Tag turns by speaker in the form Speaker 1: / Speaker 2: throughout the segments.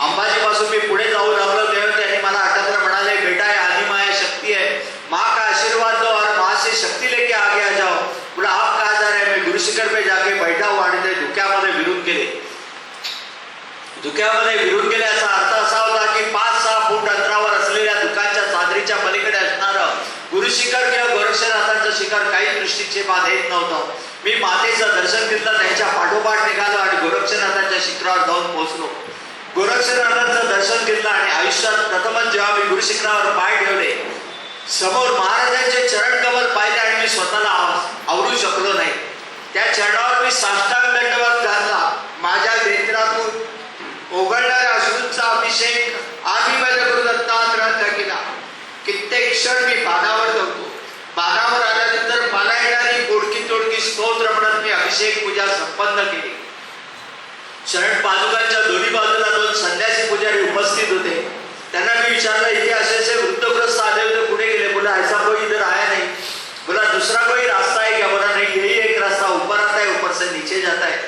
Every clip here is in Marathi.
Speaker 1: अंबाजीपासून मी पुढे जाऊ लागलो तेव्हा त्यांनी मला अटकलं म्हणाले बेटा आदिमा आदिमाया शक्ती आहे. माँ का आशीर्वाद दो और माँ से शक्ति लेके आगे आ जाओ. बोला आप कहा जा रहे हैं? मैं गुरु शिखर पे जाके बैठा हुआ आणि ते धुक्यामध्ये विरून गेले. धुक्यामध्ये विरून गेल्याचा अर्थ असा होता की पाच सहा फूट अंतरावर असलेल्या दुकानच्या चादरीच्या पलीकडे असणारं गुरु शिखर किंवा गोरक्षनाथांचं शिखर काही दृष्टीचे बाद येत नव्हतं. मी मातेचं दर्शन घेतलं त्यांच्या पाठोपाठ निघालो आणि गोरक्षनाथांच्या शिखरावर जाऊन पोहोचलो. गोरक्षनाथांचं दर्शन घेतलं आणि आयुष्यात प्रथमच जेव्हा मी गुरुशिखरावर पाय ठेवले समोर महाराजांचे चरण कमल पाहिले आणि मी स्वतःला आवरू शकलो नाही. त्या चरणावर मी साष्टांग दंडवत घातला माझ्या नेत्रातून ओघळणाऱ्या अश्रूंचा अभिषेक आम्ही माझ्या गुरुदत्तात दत्तात्रयात केला कित्येक क्षण मी पानावर जातो पानावर आल्यानंतर मला येणारी गोडकी तोडकी स्तोत्र म्हणत मी अभिषेक पूजा संपन्न केली. शरण पादुकांच्या दोन्ही बाजूला पुजारी उपस्थित होते त्यांना मी विचारलं इथे असे असे वृद्धग्रस्त आले होते कुठे गेले? बोला ऐसा कोई इधर आया नाही. बोला दुसरा कोई रास्ता आहे का बोला नाही यही एक रास्ता उपर आता है ऊपर से नीचे जाता है.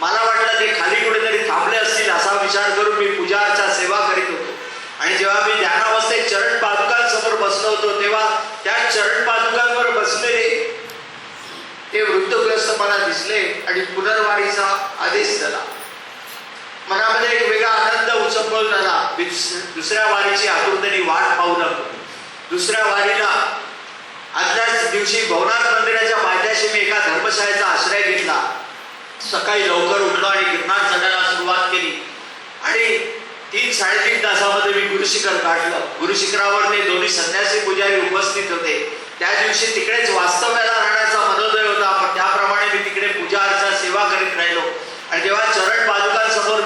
Speaker 1: मला वाटलं ते खाली कुठेतरी थांबले असतील असा विचार करून मी पूजाच्या सेवा करीत होतो. आणि जेव्हा मी ध्यानावस्थेत चरण पादुकांसमोर बसलो होतो तेव्हा त्या चरण पादुकांवर बसलेले ते वृद्धग्रस्त मला दिसले आणि पुनर्वारीचा आदेश झाला. मनामध्ये एक वेगळा आनंद उचंबळ झाला दुस- दुसऱ्या वारीची आतुरतेने वाट पाहू लागलो दुसऱ्या वारीला आदल्याच दिवशी भवनाथ मंदिराच्या पायथ्याशी मी एका धर्मशाळेचा आश्रय घेतला. सकाळी लवकर उठलो आणि गिरनार चढायला सुरुवात केली. आणि तीन साडेतीन तासामध्ये मी गुरुशिखर गाठलं गुरुशिखरावर ते दोन्ही संन्यासी पुजारी उपस्थित होते. त्या दिवशी तिकडेच वास्तव्याला राहण्याचा मनोदय होता पण त्याप्रमाणे मी तिकडे पूजा अर्चा सेवा करीत राहिलो. आणि जेव्हा चरण बाजू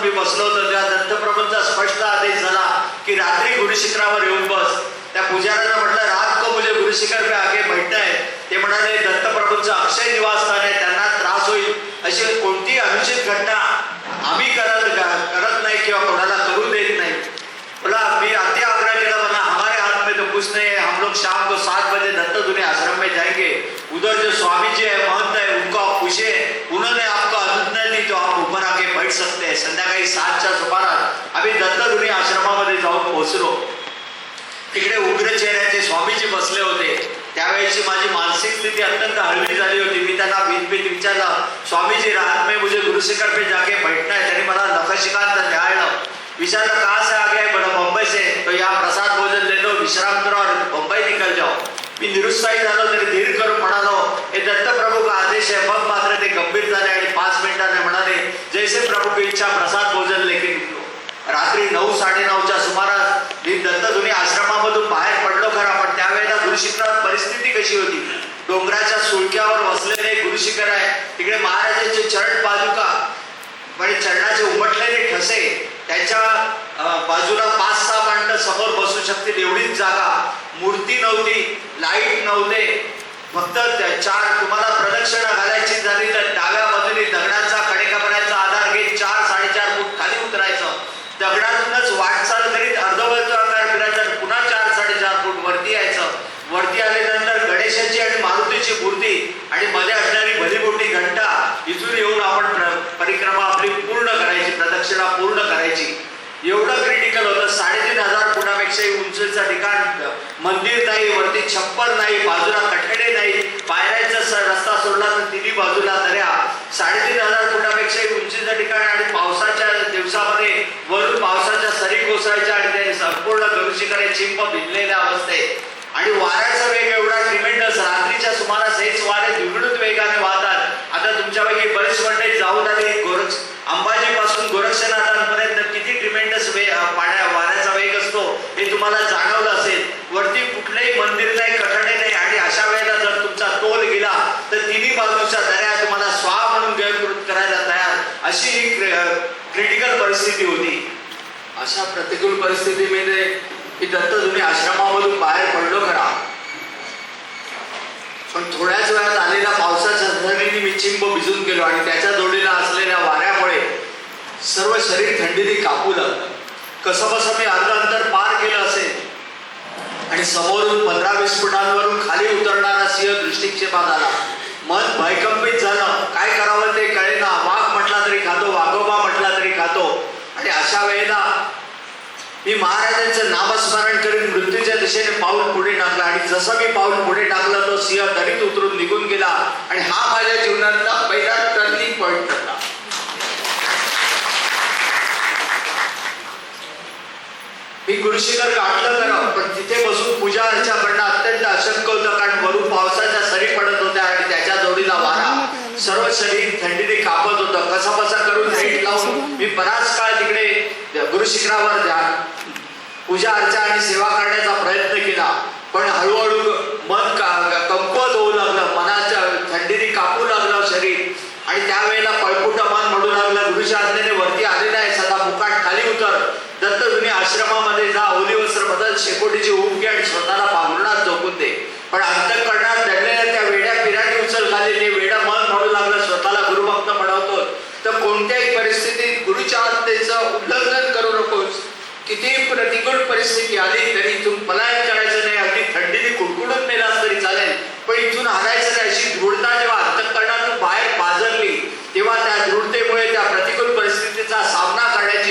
Speaker 1: पादुकांसमोर मी बसलो होतो तेव्हा दत्तप्रभूंचा स्पष्ट आदेश झाला की रात्री गुरुशिखरावर येऊन बस. त्या पुजाऱ्यांना म्हटलं रात को मुझे गुरुशिखर पे आगे बैठना आहे ते म्हणाले दत्तप्रभूंचं अक्षय निवासस्थान आहे त्यांना त्रास होईल. अशी कोणती अनुचित घटना आम्ही करत करत नाही किंवा कोणाला करू देत नाही बोला मी अति आग्रह केला बना हमारे हाथ में तो कुछ नहीं है हम लोग शाम को सात बजे दत्त दुनिया आश्रम में जाएंगे उधर जो स्वामी जी है महंत है उनको आप पूछे उन्होंने आपको अनुज्ञा दी तो आप ऊपर आके बैठ सकते हैं संध्याकाळी सातच्या सुमारास आम्ही दत्त दुनिया आश्रमामध्ये पोचलो तिकडे उग्र चेहऱ्याचे स्वामीजी बसले होते. त्यावेळेची माझी मानसिक स्थिती अत्यंत हळवी झाली होती. मी त्यांना भीत विचारला स्वामीजी रात में मुझे गुरुशिखर पे जाके बैठना है. त्यांनी मला नखशिकांत न्यायलं विचारलं कहाँ से आगे गए बोला मुंबई से? तो या प्रसाद भोजन ले लो विश्राम करो और मुंबई निकल जाओ. मी निरुत्साही झालो तरी धीर करून म्हणालो. हे दत्तप्रभू का आदेश आहे. मग मात्र ते गंभीर झाले आणि पाच मिनिटाने म्हणाले जैसे प्रभू की इच्छा प्रसाद भोजन लेखी निघलो. रात्री नऊ साडेनऊच्या सुमारास आश्रमामधून बाहेर पडलो खरा पण त्यावेळेला गुरुशिखरात परिस्थिती कशी होती? डोंगराच्या सुळक्यावर बसलेले गुरुशिखर आहे. तिकडे महाराजांचे चरण बाजूका म्हणजे चरणाचे उमटलेले ठसे त्याच्या बाजूला पाच सहा मांड समोर बसू शकतील एवढीच जागा. मूर्ती नव्हती लाइट नव्हते. फक्त त्या चार तुम्हाला प्रदक्षिणा घालायची झाली तर डाव्या बाजूने दगडाचा कडेकपऱ्याचा आधार घेत चार साडेचार फूट खाली उतरायचं. दगडातूनच वाटचाल करीत अर्धवर्तुळाकार फिरायचं आणि पुन्हा चार साडेचार फूट वरती यायचं वरती आल्यानंतर गणेशाची आणि मारुतीची मूर्ती आणि मध्ये असणारी भली मोठी घंटा इथून येऊन आपण प्र- परिक्रमा आपली पूर्ण करायची प्रदक्षिणा पूर्ण करायची एवढं क्रिटिकल होतं साडेतीन हजार फुटापेक्षाही ठिकाण मंदिर नाही वरती छप्पर नाही बाजूला कठडे नाही. पायऱ्याचा रस्ता सोडला तर तिन्ही बाजूला दऱ्या. साडेतीन हजार फुटापेक्षा उंचीचं ठिकाण आणि पावसाच्या दिवसामध्ये वरून पावसाच्या सरी कोसळायच्या आणि ते संपूर्ण गरुशीकडे चिंप भिजलेल्या अवस्थेत. आणि वाऱ्याचा वेग एवढा ट्रिमेंडस रात्रीच्या सुमारास हेच वारे द्विगुणित वेगाने वाहतात. आता तुमच्यापैकी बरेच मंडळी जाऊन आले. गोरक्ष अंबाजी पासून गोरक्षनाथांपर्यंत किती ट्रिमेंडस वे अं, पाण्या वाऱ्याचा वेग असतो हे तुम्हाला जाणवलं असेल वरती कुठलंही मंदिर नाही कठडे नाही आणि अशा वेळेला जर तुमचा तोल गेला तर तिन्ही बाजूच्या दऱ्या तुम्हाला स्वा म्हणून गैरकृत करायला तयार. अशी ही क्रिटिकल परिस्थिती होती. अशा प्रतिकूल परिस्थितीमध्ये धरतं तुम्ही आश्रमामधून बाहेर पडलो खरा. पण थोड्याच वेळात आलेल्या पावसाच्या धरणीने मी चिंब भिजून गेलो आणि त्याच्या जोडीला असलेल्या वाऱ्यामुळे सर्व शरीर थंडीने कापू लागलं. कसं कसं मी अर्ध अंतर पार केलं असेल? आणि समोरून पंधरा वीस फुटांवरून खाली उतरणारा सिंह दृष्टिक्षेपात आला मन भयकंपित झालं. काय करावं ते कळेना. वाघ म्हटला तरी खातो वाघोबा म्हटला तरी खातो. आणि अशा वेळेला मी महाराजांचं नामस्मरण करीत मृत्यूच्या दिशेने पाऊल पुढे टाकलं. आणि जसं मी पाऊल पुढे टाकलं तो सिंह दरीत उतरून निघून गेला. आणि हा माझ्या जीवनातला पहिला टर्निंग पॉईंट होता. मी गुरुशिखर गाठलं खरं पण तिथे बसून पूजा अर्चा करणं अत्यंत अशक्य होतं कारण वरून पावसाच्या सरी पडत होत्या आणि त्याच्या जोडीला वारा. सर्व शरीर थंडीने कापत होतं. कसा बसा करून लाइट लावून मी बराच काळ तिकडे गुरुशिखरावर ध्यान पूजा अर्चा आणि सेवा करण्याचा प्रयत्न केला. पण हळूहळू मन का- कमकुवत होऊ लागलं. मनाच्या थंडीने कापू लागलं शरीर. आणि त्यावेळेला पळपुट मन म्हणू लागलं. गुरुच्या आज्ञेने वरती आलेला आहे सदा मुकाट खाली उतर दत्तजुनी आश्रमामध्ये जा ओली वस्त्र बदल शेकोटीची उप घे आणि स्वतःला पांघरुणात झोपून दे. पण अंतकरणात दडलेल्या त्या वेड्या पिराटी उचल झाले ते मन म्हणू लागलं स्वतःला गुरुभक्त म्हणवतो तर कोणत्याही परिस्थितीत गुरुच्या आज्ञेचं उल्लंघन करू नकोस. कितीही प्रतिकूल परिस्थिती आली तरी इथून पलायन करायचं नाही अगदी थंडीने कुडकुडून मेलास तरी चालेल. पण इथून हारायचं नाही अशी दृढता जेव्हा अंतकरणातून बाहेर पाजरली तेव्हा त्या दृढतेमुळे त्या प्रति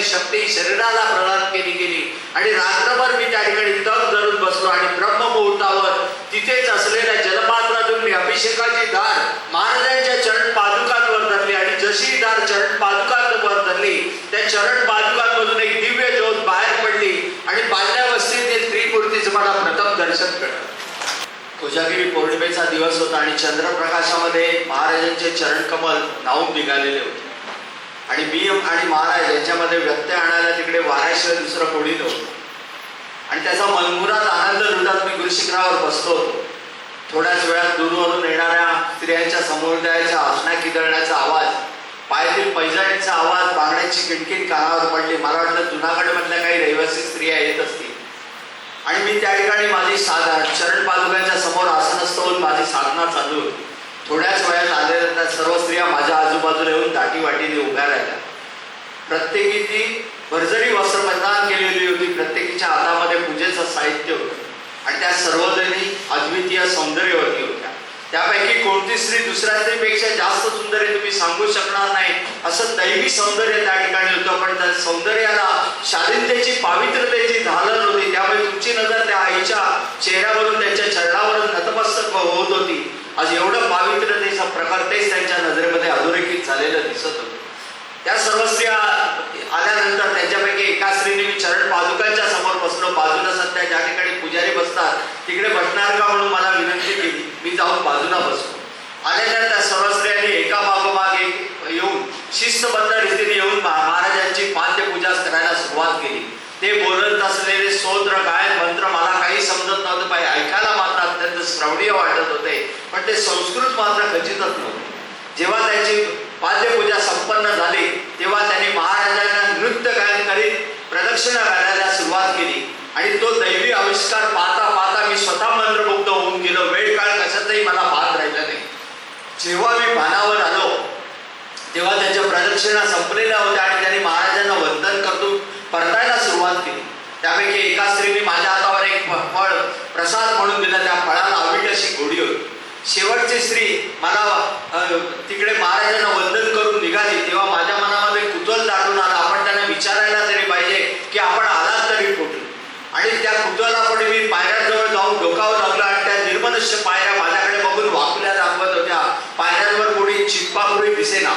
Speaker 1: शक्ती शरीराला प्रदान केली गेली. आणि रात्रभर मी त्या ठिकाणी तग धरून बसलो आणि ब्रह्ममुहूर्तावर तिथेच असलेल्या जलपात्रातून मी अभिषेकाची धार महाराजांच्या चरण पादुकांवर धरली. आणि जशी दार धार चरण पादुकांवर धरली त्या चरण पादुकांमधून एक दिव्य ज्योत बाहेर पडली आणि पालण्या वस्तीतील त्रिमूर्तीचं मला प्रथम दर्शन कळलं. कोजागिरी पौर्णिमेचा दिवस होता आणि चंद्रप्रकाशामध्ये महाराजांचे चरणकमल नावून निघालेले होते. आणि मी आणि महाराज यांच्यामध्ये व्यत्यय आणायला तिकडे वाऱ्याशिवाय दुसरं कोणी नव्हतं. आणि त्याचा मनमुरात आनंद लुटात मी गुरुशिखरावर बसतो थोड्याच वेळात दूरवरून येणाऱ्या स्त्रियांच्या समुदायाच्या आसना किदळण्याचा आवाज पायातील पैजाणीचा आवाज बांगड्यांची किणकिण कानावर पडली. मला वाटलं जुनागडमधल्या काही रहिवासी स्त्रिया येत असतील. आणि मी त्या ठिकाणी माझी साधा चरण पादुकांच्या समोर आसनस्थ होऊन माझी साधना चालू होती. थोड्याच वेळात आलेल्या सर्व स्त्रिया माझ्या आजूबाजूला येऊन दाटी वाटीने उभ्या राहिल्या. प्रत्येकीची भरजरी वस्त्र प्रदान केलेली होती. प्रत्येकीच्या हातामध्ये पूजेचं साहित्य होतं. आणि त्या सर्वजणी अद्वितीय सौंदर्यवती होत्या. त्यापैकी कोणती स्त्री दुसऱ्या स्त्रीपेक्षा जास्त सुंदर आहे तुम्ही सांगू शकणार नाही. असं दैवी सौंदर्य त्या ठिकाणी होतं. पण त्या सौंदर्याला शालीनतेची पावित्रतेची धालन होती. त्यामुळे तुमची नजर त्या आईच्या चेहऱ्यावरून त्यांच्या चरणावरून नतमस्तक होत होती. आज एवढं पावित्रतेचा प्रकार तेच त्यांच्या नजरेमध्ये अधोरेखित झालेलं दिसत होतं. त्या सर्व स्त्रिया आल्यानंतर त्यांच्यापैकी एका स्त्रीने मी चरण पादुकांच्या समोर बसलो. बाजूला सध्या ज्या ठिकाणी पुजारी बसतात तिकडे बसणार का म्हणून मला विनंती केली मी जाऊन बाजूला बसलो. आल्यानंतर त्या सर्व स्त्रियांनी एका मागोमाग एक येऊन शिस्तबद्ध रीतीने येऊन महाराजांची पाद्यपूजा करायला सुरुवात केली. ते बोलत असलेले स्तोत्र गायन मंत्र मला काही समजत नव्हतं पाहिजे ऐकायला मात्र अत्यंत श्रवणीय वाटत पण ते संस्कृत मात्र खचितच नव्हते. जेव्हा त्याची पाद्यपूजा संपन्न झाली तेव्हा त्यांनी महाराजांना नृत्य गायन करीत प्रदक्षिणा घालायला सुरुवात केली. आणि तो दैवी आविष्कार पाहता पाहता मी स्वतः मंत्रमुग्ध होऊन गेलो. वेळ काळ कशातही मला भाग राहिला नाही. जेव्हा मी भानावर आलो तेव्हा त्यांच्या प्रदक्षिणा संपलेल्या होत्या आणि त्यांनी महाराजांना वंदन करतो परतायला सुरुवात केली. त्यापैकी एका स्त्रीने माझ्या हातावर एक फ- फळ प्रसाद म्हणून दिला. त्या फळाला अवीट अशी गोडी होती. शेवटची स्त्री मला तिकडे महाराजांना वंदन करून निघाली. तेव्हा माझ्या मनामध्ये कुतूहल दाटून आला. आपण त्यांना विचारायला तरी पाहिजे की आपण आलात तरी कुठून. आणि त्या कुतूहलापुढे मी पायऱ्यांजवळ जाऊन डोकावं लागलो आणि त्या निर्मनुष्य पायऱ्या माझ्याकडे बघून वाकल्या दाखवत होत्या. पायऱ्यांवर कोणी चिप्पापुरी दिसेना.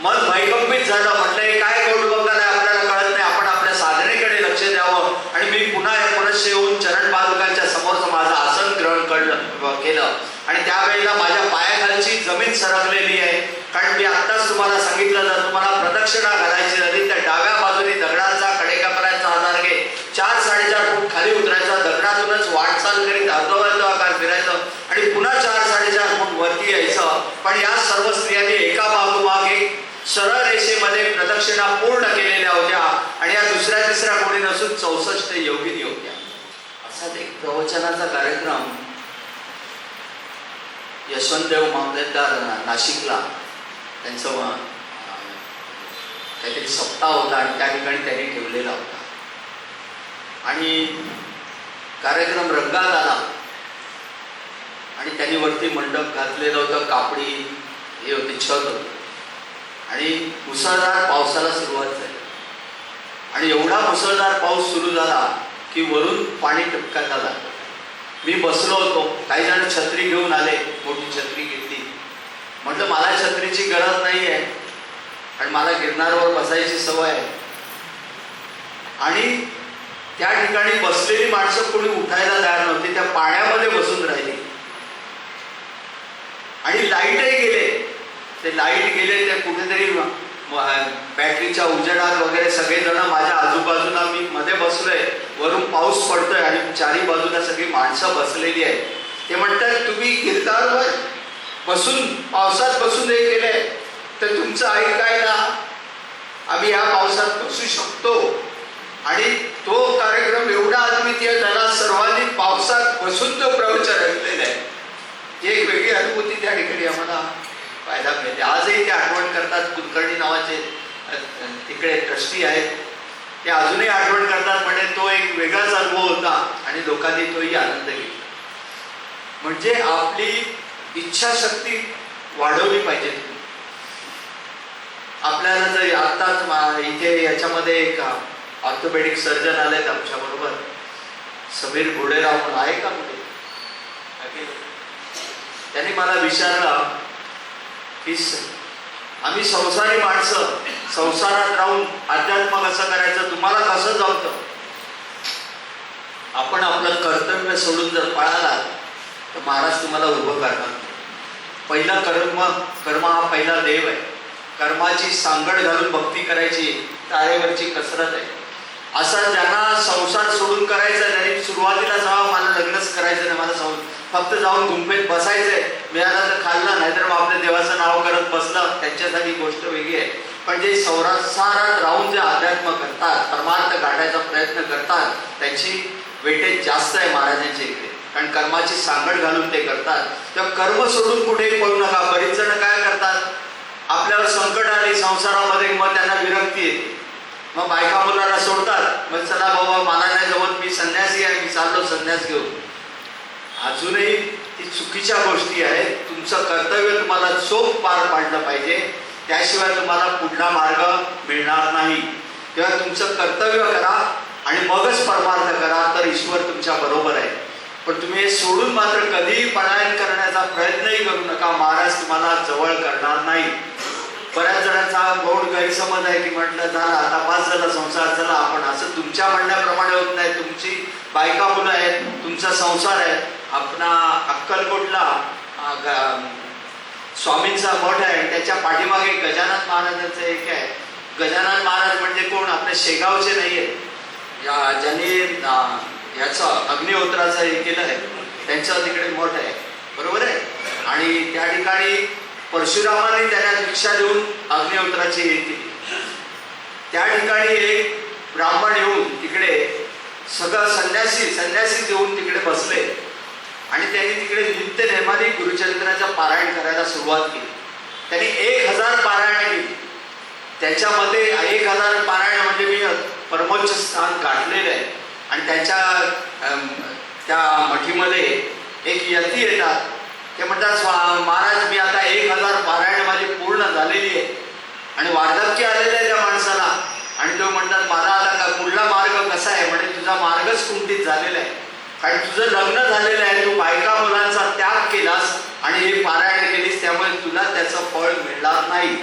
Speaker 1: मन भयकंपित झालं. म्हटलं हे काय करून बघणार नाही आपल्याला कळत नाही. आपण आपल्या साधनेकडे लक्ष द्यावं. आणि मी पुन्हा पुनश्च येऊन चरण पादुकांच्या समोर माझं आसन ग्रहण कळलं केलं. आणि त्यावेळेला माझ्या पायाखालची जमीन सरकलेली आहे. कारण मी आत्ताच तुम्हाला सांगितलं जर तुम्हाला प्रदक्षिणा घालायची झाली तर डाव्या बाजूने दगडाचा कडेकपऱ्याचा आधार घे. चार साडेचार फूट खाली उतरायचा दगडातूनच वाटचाल करीत अर्धवर्ध आकार फिरायचं आणि पुन्हा चार साडेचार फूट वरती यायचं. पण या सर्व स्त्रियांनी एका बाजूमागे सरळ रेषेमध्ये प्रदक्षिणा पूर्ण केलेल्या होत्या आणि या दुसऱ्या तिसऱ्या कोणी नसून चौसष्ट योगिनी होत्या. असाच एक प्रवचनाचा कार्यक्रम यशवंतदेव मामलेदार नाशिकला त्यांचं काहीतरी सप्ताह होता आणि त्या ठिकाणी त्यांनी ठेवलेला होता आणि कार्यक्रम रंगात आला। आणि त्यांनी वरती मंडप घातलेलं होतं कापडी हे होते छत होते। आणि मुसळधार पावसाला सुरुवात झाली। आणि एवढा मुसळधार पाऊस सुरू झाला की वरून पाणी टपकायला लागलं मी बसलो होतो. काही जण छत्री घेऊन आले. मोठी छत्री घेतली. म्हटलं मला छत्रीची गरज नाही आहे आणि मला गिरणारवर बसायची सवय आहे. आणि त्या ठिकाणी बसलेली माणसं कोणी उठायला तयार नव्हती. त्या पाण्यामध्ये बसून राहिली. आणि लाईटही गेले. ते लाइट गेले ते कुठेतरी बॅटरीच्या उजेडात वगैरे सगळेजण माझ्या आजूबाजूला मी मध्ये बसलोय. वरून पाऊस पडतोय आणि चारी बाजूला सगळी माणसं बसलेली आहेत. ते म्हणतात तुम्ही गिरदारवर बसून पावसात बसून हे केलंय. तर तुमचं ऐकायला आम्ही या पावसात बसू शकतो. आणि तो कार्यक्रम एवढा अद्वितीय त्याला सर्वाधिक पावसात बसून तो प्रवचन ऐकलेला आहे. एक वेगळी अनुभूती त्या ठिकाणी आम्हाला फायदा मिळते. आजही ते आठवण करतात कुलकर्णी नावाचे तिकडे ट्रस्टी आहेत. ते अजूनही आठवण करतात म्हणजे तो एक वेगळाच अनुभव होता आणि लोकांनी तोही आनंद घेतला. म्हणजे आपली इच्छाशक्ती वाढवली पाहिजे. आपल्याला जर आत्ताच इथे याच्यामध्ये एक ऑर्थोपेडिक सर्जन आलेत आमच्या बरोबर समीर घोडेराव म्हणून आहे का कुठे? त्यांनी मला विचारलं की आम्ही संसारी माणसं संसारात राहून अध्यात्म कसं करायचं तुम्हाला कसं जमतं. आपण आपलं कर्तव्य सोडून जर पळाला तर महाराज तुम्हाला उभं करणार. पहिला कर्म कर्म हा पहिला देव आहे. कर्माची सांगड घालून भक्ती करायची तारेवरची कसरत आहे. असा ज्यांना संसार सोडून करायचा आहे, त्यांनी सुरुवातीला जावं मला लग्नच करायचं नाही मला सं फक्त जाऊन गुंफेत बसायचंय. मिळालं तर खाल्लं नाहीतर मग आपल्या देवाचं नाव करत बसलं. त्यांच्यासाठी गोष्ट वेगळी आहे. पण जे संसारात राहून जे अध्यात्म करतात परमार्थ गाठायचा प्रयत्न करतात त्यांची वेटेज जास्त आहे महाराजांच्या इकडे. कारण कर्माची सांगड घालून ते करतात. तर कर्म सोडून कुठेही पळू नका. बरीच जण काय करतात? आपल्यावर संकट आले संसारामध्ये मग त्यांना विरक्ती येते. मग बायका मुलांना सोडतात. मग चला बाबा मला नाही जमत मी संन्यासी आहे मी चाललो संन्यास घेऊन. अजूनही ती चुकीच्या गोष्टी आहेत. तुमचं कर्तव्य तुम्हाला चोख पार पाडलं पाहिजे. त्याशिवाय तुम्हाला पुढला मार्ग मिळणार नाही. तेव्हा तुमचं कर्तव्य करा आणि मगच परमार्थ करा तर ईश्वर तुमच्या बरोबर आहे. पण तुम्ही हे सोडून मात्र कधीही पलायन करण्याचा प्रयत्नही करू नका. महाराज तुम्हाला जवळ करणार नाही. बऱ्याच जणांचा गौड गैरसमज आहे. की म्हटलं झालं आता पास झाला संसार झाला. आपण असं तुमच्या म्हणण्याप्रमाणे होत नाही. तुमची बायका मुलं आहेत. तुमचा संसार आहे. आपणा अक्कलकोटला ग- स्वामींचा मठ आहे. त्याच्या पाठीमागे गजानन महाराजांचं एक आहे. गजानन महाराज म्हणजे कोण? आपले शेगावचे नाही आहेत या ज्यांनी याचं अग्निहोत्राचं हे केलं आहे त्यांचं तिकडे मठ आहे. बरोबर आहे? आणि त्या ठिकाणी परशुरामाने त्यांना दीक्षा देऊन अग्निहोत्राची हे केली. त्या ठिकाणी एक ब्राह्मण येऊन तिकडे सगळं संन्यासी संन्यासी येऊन तिकडे बसले. आणि त्यांनी तिकडे नित्य नेमाने गुरुचरित्राचं पारायण करायला सुरुवात केली. त्यांनी एक हजार पारायण केली. त्याच्यामध्ये एक हजार पारायण म्हणजे मी परमोच्च स्थान गाठलेलं आहे. आणि त्याच्या त्या मठीमध्ये एक यती येतात. ते म्हणतात स्वा महाराज मी आता एक हजार पारायण माझी पूर्ण झालेली आहे. आणि वार्धक्य आलेलं आहे त्या माणसाला. आणि तो म्हणतात मला आता कुठला पुढला मार्ग कसा आहे? म्हणजे तुझा मार्गच कुंठित झालेला आहे. कारण तुझं लग्न झालेलं आहे तू बायका मुलांचा त्याग केलास आणि हे पारायण केलीस त्यामुळे तुला त्याचं फळ मिळणार नाही.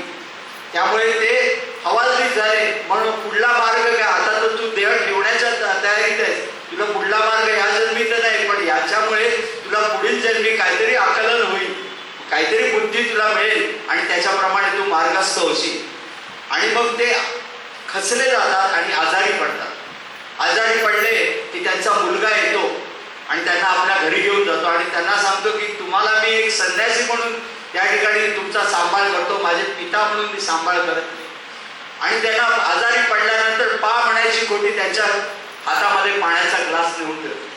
Speaker 1: त्यामुळे ते हवालदिल झाले. म्हणून पुढला मार्ग काय आता तर तू देह ठेवण्याच्या तयारीत आहेस. तुला पुढला मार्ग या जन्मी तर नाही पण याच्यामुळे तुला पुढील जन्मी काहीतरी आकलन होईल. काहीतरी बुद्धी तुला मिळेल आणि त्याच्याप्रमाणे तू मार्गस्थ होशील. आणि मग ते खचले जातात आणि आजारी पडतात. आजारी पडले की त्यांचा मुलगा येतो. आणि त्यांना आपल्या घरी घेऊन जातो. आणि त्यांना सांगतो की तुम्हाला मी एक संन्यासी म्हणून त्या ठिकाणी तुमचा सांभाळ करतो. माझे पिता म्हणून मी सांभाळ करत नाही. आणि त्यांना आजारी पडल्यानंतर पा म्हणायची खोटी त्यांच्या हातामध्ये पाण्याचा ग्लास नेऊन ठेवतो.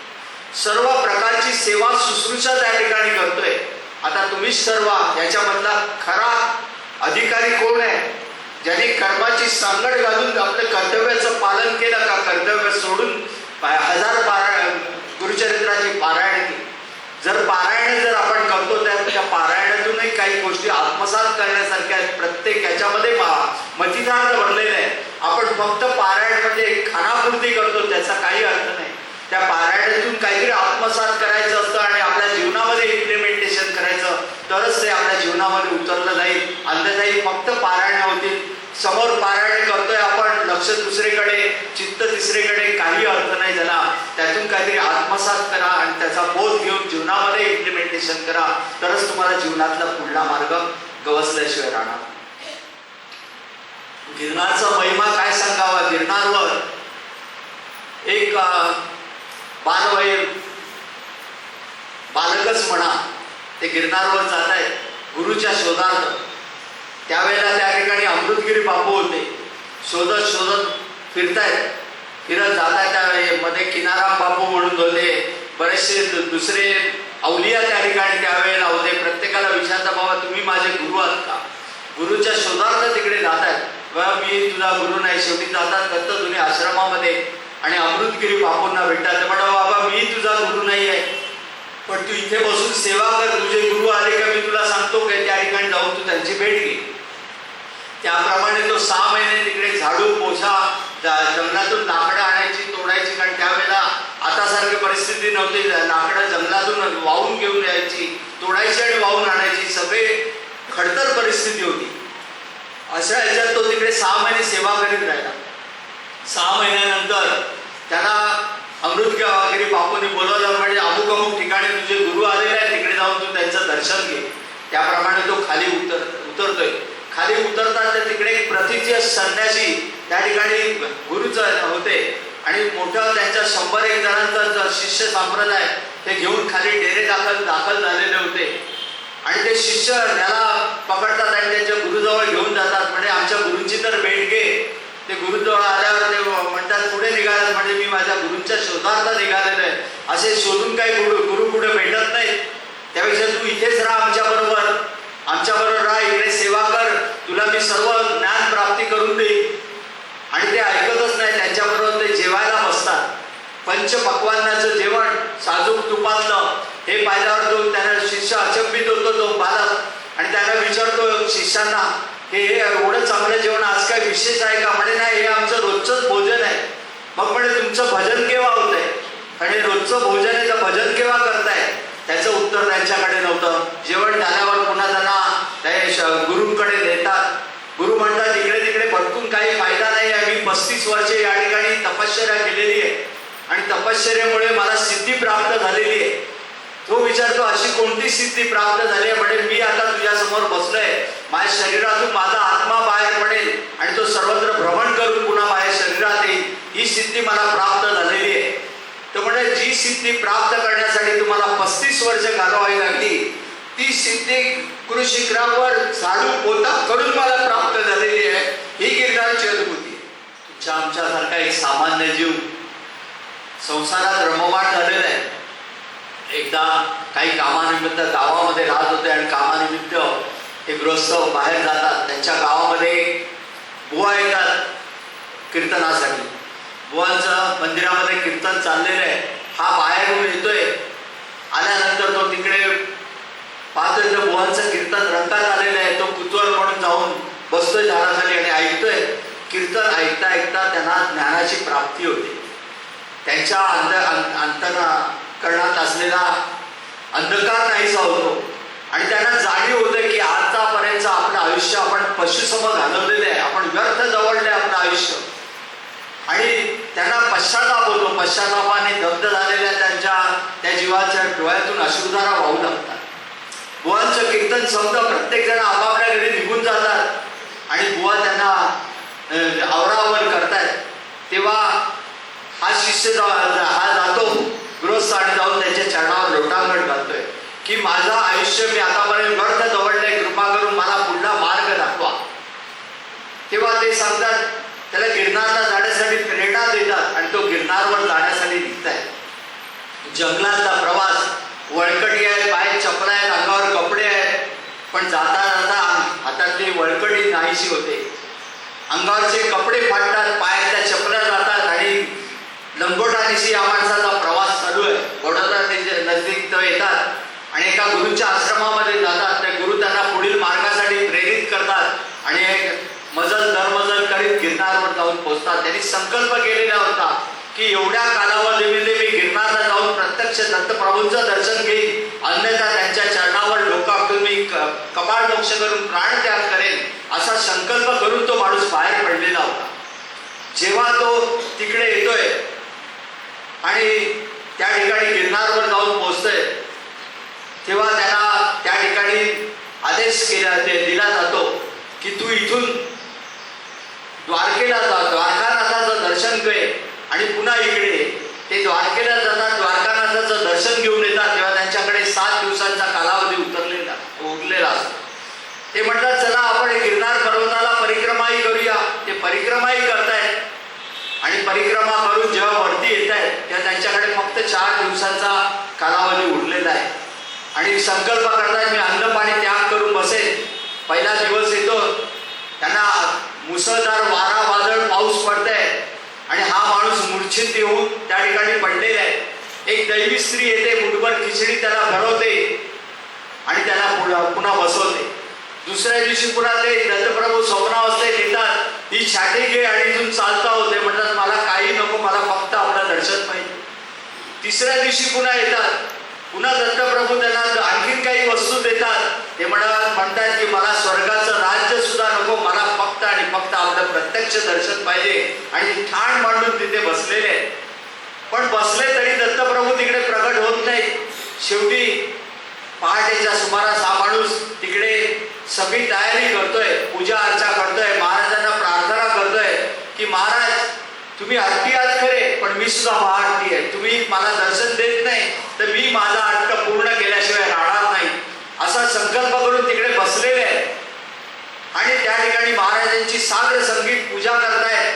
Speaker 1: सर्व प्रकारची सेवा शुश्रूषा त्या ठिकाणी करतोय. आता तुम्हीच सर्वा याच्यामधला खरा अधिकारी कोण आहे? ज्यांनी कर्माची सांगड घालून आपलं कर्तव्याचं पालन केलं का? कर्तव्य सोडून हजार पारायण गुरुचरित्राची पारायण जर पारायण जर आपण करतो तर त्या पारायणातूनही काही गोष्टी आत्मसात करण्यासारख्या आहेत. प्रत्येक याच्यामध्ये मा- मतितार्थ भरलेले आहे. आपण फक्त पारायण म्हणजे खानापुरती करतो त्याचा काही अर्थ नाही. त्या पारायणातून काहीतरी आत्मसात करायचं असतं आणि आपल्या जीवनामध्ये इम्प्लिमेंटेशन करायचं तरच ते आपल्या जीवनामध्ये उतरलं जाईल अन्यथाही फक्त पारायण होतील. समोर पारायण करतोय आपण लक्ष दुसरीकडे चित्त तिसरीकडे काही अर्थ नाही झाला. त्यातून काहीतरी आत्मसात करा आणि त्याचा बोध घेऊन जीवनामध्ये इम्प्लिमेंटेशन करा. तरच तुम्हाला जीवनातला पुढला मार्ग गवसल्याशिवाय राहणार. गिरनारचा महिमा काय सांगावा? गिरनारवर एक बालवय बालकच म्हणा ते गिरनारवर जात आहेत गुरुच्या शोधार्थ. त्यावेळेला त्या ठिकाणी अमृतगिरी बापू होते. शोधत शोधत फिरतायत. फिरत जात आहेत किनाराम बापू म्हणून होते बरेचसे दुसरे अवलिया त्या ठिकाणी त्यावेळेला होते. प्रत्येकाला विचारता बाबा तुम्ही माझे गुरु आहात का? गुरुच्या शोधार्थ तिकडे जात आहेत बा मी तुझा गुरु नाही. शेवटी जातात दत्त तुम्ही आश्रमामध्ये आणि अमृतगिरी बापूंना भेटतात. ते बाबा मी तुझा गुरु नाही आहे. पण तू इथे बसून सेवा कर. तुझे गुरु आले का मी तुला सांगतो काय त्या ठिकाणी जाऊन तू त्यांची भेट घे. त्याप्रमाणे तो सहा महिने तिकडे झाडू पोछा जंगलातून लाकडं आणायची तोडायची. कारण त्यावेळेला आता सारखी परिस्थिती नव्हती. लाकडं जंगलातून वाहून घेऊन यायची तोडायची आणि वाहून आणायची. सगळे खडतर परिस्थिती होती. अशा ह्याच्यात तो तिकडे सहा महिने सेवा करीत राहिला. सहा महिन्यानंतर त्याला अमृतगावा वगैरे बापूने बोलवलं म्हणजे अमुक अमुक ठिकाणी तुझे गुरु आलेले आहेत. तिकडे जाऊन तू त्यांचं दर्शन घे. त्याप्रमाणे तो खाली उतर खाली उतरतात तर तिकडे. एक प्रतीचे संन्यासी त्या ठिकाणी गुरुच होते. आणि मोठं त्यांच्या शंभर एक जणांचा शिष्य संप्रदाय ते घेऊन खाली डेरे दाखल दाखल झालेले होते. आणि ते शिष्य त्याला पकडतात आणि त्यांच्या गुरुजवळ घेऊन जातात. म्हणजे आमच्या गुरूंची तर भेट घे. ते गुरुजवळ आल्यावर ते म्हणतात पुढे निघालात. म्हणजे मी माझ्या गुरूंच्या शोधार्थ निघालेलो आहे. असे शोधून काही गुरु गुरु कुठे भेटत नाही त्यापेक्षा तू इथेच राहा आमच्या आमच्याबरोबर राह इकडे सेवा कर. तुला मी सर्व ज्ञान प्राप्ती करून देईन. आणि ते ऐकतच नाही त्यांच्याबरोबर ते जेवायला बसतात. पंच पक्वान्नाचं जेवण साजूक तुपातलं. हे पाहिल्यावर तो त्याला शिष्य अचंबित होतो तो बालक आणि त्याला विचारतो शिष्यांना हे एवढं चांगलं जेवण आज काय विशेष आहे का? म्हणे नाही हे आमचं रोजचंच भोजन आहे. मग म्हणे तुमचं भजन केव्हा होतंय? आणि रोजचं भोजन आहे तर भजन केव्हा करताय? त्याचं उत्तर त्यांच्याकडे नव्हतं. जेवण झाल्यावर पुन्हा त्यांना ते गुरुंकडे गुरूंकडे देतात गुरु म्हणतात इकडे तिकडे भटकून काही फायदा नाही आहे मी पस्तीस वर्षे या ठिकाणी तपश्चर्या केलेली आहे. आणि तपश्चर्यामुळे मला सिद्धी प्राप्त झालेली आहे. तो विचारतो अशी कोणती सिद्धी प्राप्त झाली आहे? म्हणजे मी आता तुझ्या समोर बसलोय. माझ्या शरीरातून माझा आत्मा बाहेर पडेल आणि तो सर्वत्र भ्रमण करून पुन्हा माझ्या शरीरात येईल. ही सिद्धी मला प्राप्त झालेली आहे. तर म्हणजे जी सिद्धी प्राप्त करण्यासाठी तुम्हाला पस्तीस वर्ष घालवावी लागली ती सिद्धी गुरु शिखरावर झाडू पोता करून मला प्राप्त झालेली आहे. ही गिरणारची अनुभूती तुमच्या आमच्यासारखा एक सामान्य जीव संसारात रममाण झालेला आहे. एकदा काही कामानिमित्त गावामध्ये राहत होते आणि कामानिमित्त हे गृहस्थ बाहेर जातात. त्यांच्या गावामध्ये बुवा येतात कीर्तनासाठी. बुवांचं मंदिरामध्ये कीर्तन चाललेलं आहे. हा बाहेरून येतोय. आल्यानंतर तो तिकडे पाहतोय तर बुवांचं कीर्तन रंगात आलेलं आहे तो कुतूहल म्हणून जाऊन बसतोय झाडासाठी आणि ऐकतोय. कीर्तन ऐकता ऐकता त्यांना ज्ञानाची प्राप्ती होते. त्यांच्या अंत अंतकरणात असलेला अंधकार नाहीसा होतो. आणि त्यांना जाणीव होते की आतापर्यंत आपलं आयुष्य आपण पशुसम घालवलेलं आहे. आपण व्यर्थ जवळले आपलं आयुष्य. आणि त्यांना पश्चाताप होतो. पश्चातापाने दग्ध झालेल्या त्यांच्या त्या जीवाच्या डोळ्यातून अश्रुधारा वाहू लागतात. बुवांचं कीर्तन शब्द प्रत्येक जण आपापल्या घरी निघून जातात. आणि बुवा त्यांना आवरावर करतायत. तेव्हा हा शिष्य हा जातो. गृहस्थ आणि जाऊन त्याच्या चरणावर लोटांगण घालतोय. की माझं आयुष्य मी आतापर्यंत व्यर्थ जवळलंय कृपा करून मला पुन्हा मार्ग दाखवा. तेव्हा ते सांगतात त्याला गिरनारला जाण्यासाठी प्रेरणा देतात आणि तो गिरनारवर जाण्यासाठी निघत आहे जंगलातला प्रवास वळकटी आहे पाय चपला आहेत अंगावर कपडे आहेत. पण जाता जाता हातातली वळकटी नाहीशी होते. अंगावरचे कपडे फाटतात पायातल्या चपल्या जातात आणि लंगोटानिशी या माणसाचा प्रवास चालू आहे. वडोदरा ते नजदीक तर येतात आणि एका गुरुच्या आश्रमामध्ये जातात. ते गुरु त्यांना पुढील मार्गासाठी प्रेरित करतात आणि मजल दरमजल करीत गिरणारवर जाऊन पोहोचतात त्यांनी संकल्प केलेला होता की एवढ्या कालावधीमध्ये मी गिरणारला जाऊन प्रत्यक्ष दत्तप्रभूंचं दर्शन घेईन. अन्यथा त्यांच्या चरणावर डोकावून मी क- कपाळ मोक्ष करून प्राण त्याग करेन असा संकल्प करून तो माणूस बाहेर पडलेला होता. जेव्हा तो तिकडे येतोय आणि त्या ठिकाणी गिरणारवर जाऊन पोहोचतोय तेव्हा त्याला त्या ठिकाणी आदेश केला ते दिला जातो की तू इथून द्वारकेला जा द्वारकानाथाचं दर्शन घे आणि पुन्हा इकडे. ते द्वारकेला जातात द्वारकानाथाचं दर्शन घेऊन येतात तेव्हा त्यांच्याकडे सात दिवसांचा कालावधी उतरलेला उरलेला असतो. ते म्हणतात चला आपण गिरनार पर्वताला परिक्रमाही करूया. ते परिक्रमाही करतायत. आणि परिक्रमा करून जेव्हा वरती येत आहेत तेव्हा त्यांच्याकडे फक्त चार दिवसांचा कालावधी उरलेला आहे. आणि संकल्प करतात मी अन्न पाणी त्याग करून बसेन. पहिला दिवस येतो. त्यांना मुसळधार वारा वादळ पाऊस पडतंय. आणि हा माणूस मूर्छित येऊन त्या ठिकाणी पडलेला आहे. एक दैवी स्त्री येते मुठभर खिचडी त्याला भरवते आणि त्याला पुन्हा- पुन्हा बसवते. दुसऱ्या दिवशी पुन्हा ते दत्तप्रभू स्वप्नावस्थेत येतात. ही छाटी घे आणि इथून चालता होते. म्हणतात मला काही नको मला फक्त आपलं दर्शन पाहिजे. तिसऱ्या दिवशी पुन्हा येतात. पुन्हा दत्तप्रभू त्यांना आणखीन काही वस्तू देतात. ते म्हणतात म्हणतात की मला स्वर्गाचं राज्य सुद्धा नको मला फक्त आणि फक्त आपलं प्रत्यक्ष दर्शन पाहिजे. आणि ठाण मांडून तिथे बसलेले. आहेत पण बसले तरी दत्तप्रभू तिकडे प्रकट होत नाही शेवटी पहाटेच्या सुमारास हा माणूस तिकडे सगळी तयारी करतोय पूजा अर्चा करतोय महाराजांना प्रार्थना करतोय की महाराज तुम्ही हट्टी आहात खरे पण मी सुद्धा महाहट्टी आहे. तुम्ही मला दर्शन देत नाही तर मी माझा हट्ट पूर्ण केल्याशिवाय राहणार नाही. असा संकल्प करून तिकडे बसलेले आहेत. आणि त्या ठिकाणी महाराजांची सागर संगीत पूजा करतायत.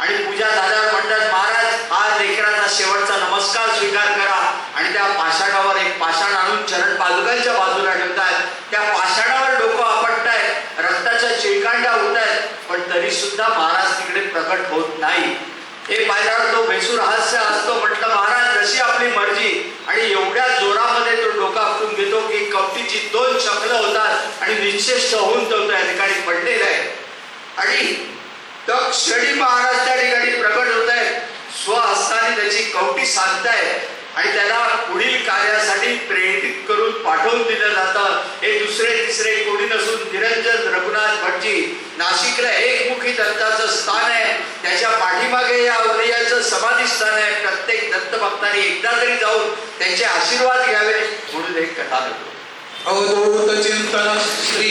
Speaker 1: आणि पूजा झाल्यावर म्हणतात महाराज हा लेकराचा शेवटचा नमस्कार स्वीकार करा. आणि त्या पाषाणावर एक पाषाण आणून चरण पादुकांच्या बाजूला ठेवतायत. त्या पाषाणावर डोकं आपटतायत. रक्ताच्या चिळकांड्या होतायत. पण तरी सुद्धा महाराज तिकडे प्रकट होत नाही. हे पाहिल्यावर तो बेसूर हास्य असतो म्हटलं महाराज जशी आपली मर्जी. आणि एवढ्या जोरामध्ये तो डोका आपण घेतो की कवटीची दोन चक्र होतात आणि निश्चेष्ट होऊन तो त्या ठिकाणी पडलेला आहे. आणि तर क्षणी महाराज त्या ठिकाणी प्रकट होत आहेत. स्वहस्ताने त्याची कवटी सांगतायत आणि त्याला पुढील कार्यासाठी प्रेरित करून पाठवून दिलं जातं. हे दुसरे तिसरे कोणी नसून निरंजन रघुनाथ भटजी नाशिकला एकमुखी दत्ताचं स्थान आहे. त्याच्या पाठीमागे या उदयाचं समाधी स्थान आहे. प्रत्येक दत्त भक्तांनी एकदा तरी जाऊन त्यांचे आशीर्वाद घ्यावे. म्हणून एक कथा देतो
Speaker 2: अवधूत चिंतन श्री